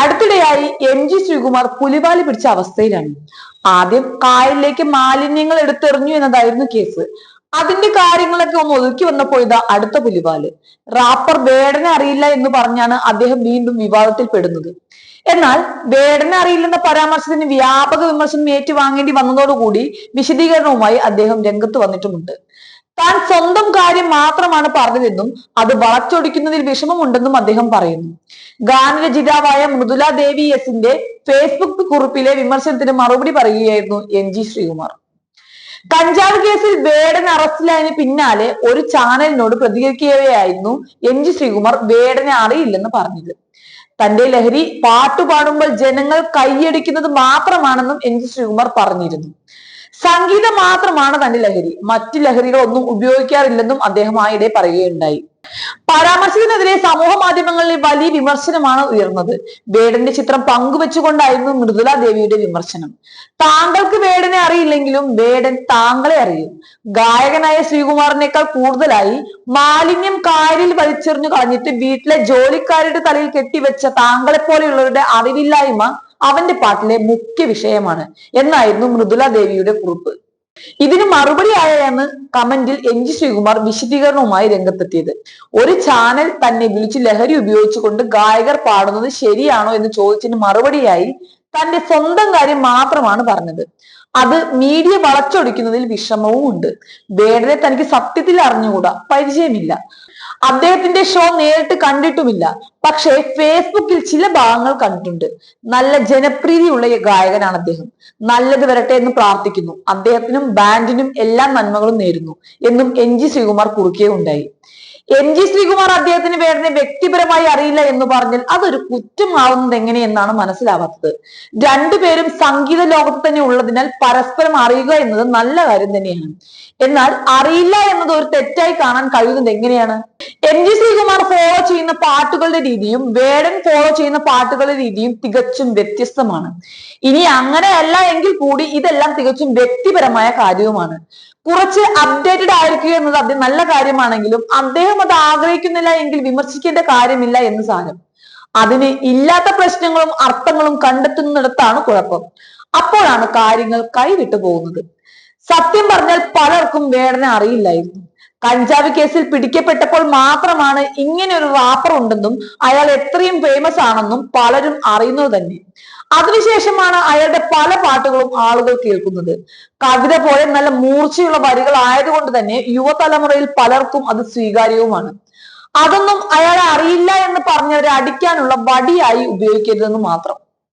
അടുത്തിടെയായി M G Sreekumar പുലിവാലി പിടിച്ച അവസ്ഥയിലാണ്. ആദ്യം കായലിലേക്ക് മാലിന്യങ്ങൾ എടുത്തെറിഞ്ഞു എന്നതായിരുന്നു കേസ്. അതിന്റെ കാര്യങ്ങളൊക്കെ ഒന്ന് ഒതുക്കി വന്നപ്പോൾ ഇതാ അടുത്ത പുലിവാൽ. റാപ്പർ വേടനെ അറിയില്ല എന്ന് പറഞ്ഞാണ് അദ്ദേഹം വീണ്ടും വിവാദത്തിൽ പെടുന്നത് എന്നാൽ വേടനെ അറിയില്ലെന്ന പരാമർശത്തിന് വ്യാപക വിമർശനം ഏറ്റുവാങ്ങേണ്ടി വന്നതോടുകൂടി വിശദീകരണവുമായി അദ്ദേഹം രംഗത്ത് വന്നിട്ടുമുണ്ട്. താൻ സ്വന്തം കാര്യം മാത്രമാണ് പറഞ്ഞതെന്നും അത് വളച്ചൊടിക്കുന്നതിൽ വിഷമമുണ്ടെന്നും അദ്ദേഹം പറയുന്നു. ഗാനരചിതാവായ മൃദുല ദേവി എസിന്റെ ഫേസ്ബുക്ക് കുറിപ്പിലെ വിമർശനത്തിന് മറുപടി പറയുകയായിരുന്നു എൻ ജി ശ്രീകുമാർ. കഞ്ചാവ് കേസിൽ വേടൻ അറസ്റ്റിലായതിന് പിന്നാലെ ഒരു ചാനലിനോട് പ്രതികരിക്കുകയായിരുന്നു എൻ ജി ശ്രീകുമാർ. വേടനെ അറിയില്ലെന്ന് പറഞ്ഞത്. തന്റെ ലഹരി പാട്ടുപാടുമ്പോൾ ജനങ്ങൾ കൈയടിക്കുന്നത് മാത്രമാണെന്നും എൻ ജി ശ്രീകുമാർ പറഞ്ഞിരുന്നു. സംഗീതം മാത്രമാണ് തന്റെ ലഹരി. മറ്റു ലഹരികൾ ഒന്നും ഉപയോഗിക്കാറില്ലെന്നും അദ്ദേഹം ആയിടെ പറയുകയുണ്ടായി. പരാമർശത്തിനെതിരെ സമൂഹ മാധ്യമങ്ങളിൽ വലിയ വിമർശനമാണ് ഉയർന്നത്. വേടന്റെ ചിത്രം പങ്കുവെച്ചുകൊണ്ടായിരുന്നു മൃദുല ദേവിയുടെ വിമർശനം. താങ്കൾക്ക് വേടനെ അറിയില്ലെങ്കിലും വേടൻ താങ്കളെ അറിയും. ഗായകനായ ശ്രീകുമാറിനേക്കാൾ കൂടുതലായി മാലിന്യം കായലിൽ വലിച്ചെറിഞ്ഞു കളഞ്ഞിട്ട് വീട്ടിലെ ജോലിക്കാരുടെ തലയിൽ കെട്ടിവെച്ച താങ്കളെ പോലെയുള്ളവരുടെ അറിവില്ലായ്മ അവന്റെ പാട്ടിലെ മുഖ്യ വിഷയമാണ്. എന്നായിരുന്നു മൃദുല ദേവിയുടെ കുറിപ്പ്. ഇതിന് മറുപടിയായാണ് കമന്റിൽ എം ജി ശ്രീകുമാർ വിശദീകരണവുമായി രംഗത്തെത്തിയത്. ഒരു ചാനൽ തന്നെ വിളിച്ച് ലഹരി ഉപയോഗിച്ചുകൊണ്ട് ഗായകർ പാടുന്നത് ശരിയാണോ എന്ന് ചോദിച്ചതിന് മറുപടിയായി തന്റെ സ്വന്തം കാര്യം മാത്രമാണ് പറഞ്ഞത്. അത് മീഡിയ വളച്ചൊടിക്കുന്നതിൽ വിഷമവും ഉണ്ട് വേടനെ തനിക്ക് സത്യത്തിൽ അറിഞ്ഞുകൂടാ. പരിചയമില്ല. അദ്ദേഹത്തിന്റെ ഷോ നേരിട്ട് കണ്ടിട്ടുമില്ല. പക്ഷേ ഫേസ്ബുക്കിൽ ചില ഭാഗങ്ങൾ കണ്ടിട്ടുണ്ട്. നല്ല ജനപ്രീതിയുള്ള ഗായകനാണ് അദ്ദേഹം. നല്ലത് വരട്ടെ എന്ന് പ്രാർത്ഥിക്കുന്നു. അദ്ദേഹത്തിനും ബാൻഡിനും എല്ലാ നന്മകളും നേരുന്നു എന്നും എൻ ജി ശ്രീകുമാർ കുറുക്കുകയുണ്ടായി എൻ ജി ശ്രീകുമാർ അദ്ദേഹത്തിന് വേടനെ വ്യക്തിപരമായി അറിയില്ല എന്ന് പറഞ്ഞാൽ അതൊരു കുറ്റമാവുന്നത് എങ്ങനെയെന്നാണ് മനസ്സിലാവാത്തത്. രണ്ടുപേരും സംഗീത ലോകത്ത് തന്നെ ഉള്ളതിനാൽ പരസ്പരം അറിയുക എന്നത് നല്ല കാര്യം തന്നെയാണ്. എന്നാൽ അറിയില്ല എന്നത് ഒരു തെറ്റായി കാണാൻ കഴിയുന്നത് എങ്ങനെയാണ്? എൻ ജി ശ്രീകുമാർ ഫോളോ ചെയ്യുന്ന പാട്ടുകളുടെ രീതിയും വേടൻ ഫോളോ ചെയ്യുന്ന പാട്ടുകളുടെ രീതിയും തികച്ചും വ്യത്യസ്തമാണ്. ഇനി അങ്ങനെയല്ല എങ്കിൽ കൂടി ഇതെല്ലാം തികച്ചും വ്യക്തിപരമായ കാര്യവുമാണ്. കുറച്ച് അപ്ഡേറ്റഡ് ആയിരിക്കുക എന്നത് അത് നല്ല കാര്യമാണെങ്കിലും അദ്ദേഹം അത് ആഗ്രഹിക്കുന്നില്ല എങ്കിൽ വിമർശിക്കേണ്ട കാര്യമില്ല എന്ന് സാരം. അതിന് ഇല്ലാത്ത പ്രശ്നങ്ങളും അർത്ഥങ്ങളും കണ്ടെത്തുന്നിടത്താണ് കുഴപ്പം. അപ്പോഴാണ് കാര്യങ്ങൾ കൈവിട്ടു പോകുന്നത്. സത്യം പറഞ്ഞാൽ പലർക്കും വേടനെ അറിയില്ലായിരുന്നു. കഞ്ചാവ് കേസിൽ പിടിക്കപ്പെട്ടപ്പോൾ മാത്രമാണ് ഇങ്ങനെ ഒരു റാപ്പർ ഉണ്ടെന്നും അയാൾ എത്രയും ഫേമസ് ആണെന്നും പലരും അറിയുന്നത് തന്നെ. അതിനുശേഷമാണ് അയാളുടെ പല പാട്ടുകളും ആളുകൾ കേൾക്കുന്നത്. കവിത പോലെ നല്ല മൂർച്ചയുള്ള വരികൾ ആയതുകൊണ്ട് തന്നെ യുവതലമുറയിൽ പലർക്കും അത് സ്വീകാര്യവുമാണ്. അതൊന്നും അയാളെ അറിയില്ല എന്ന് പറഞ്ഞവരെ അടിക്കാനുള്ള വടിയായി ഉപയോഗിക്കരുതെന്ന് മാത്രം.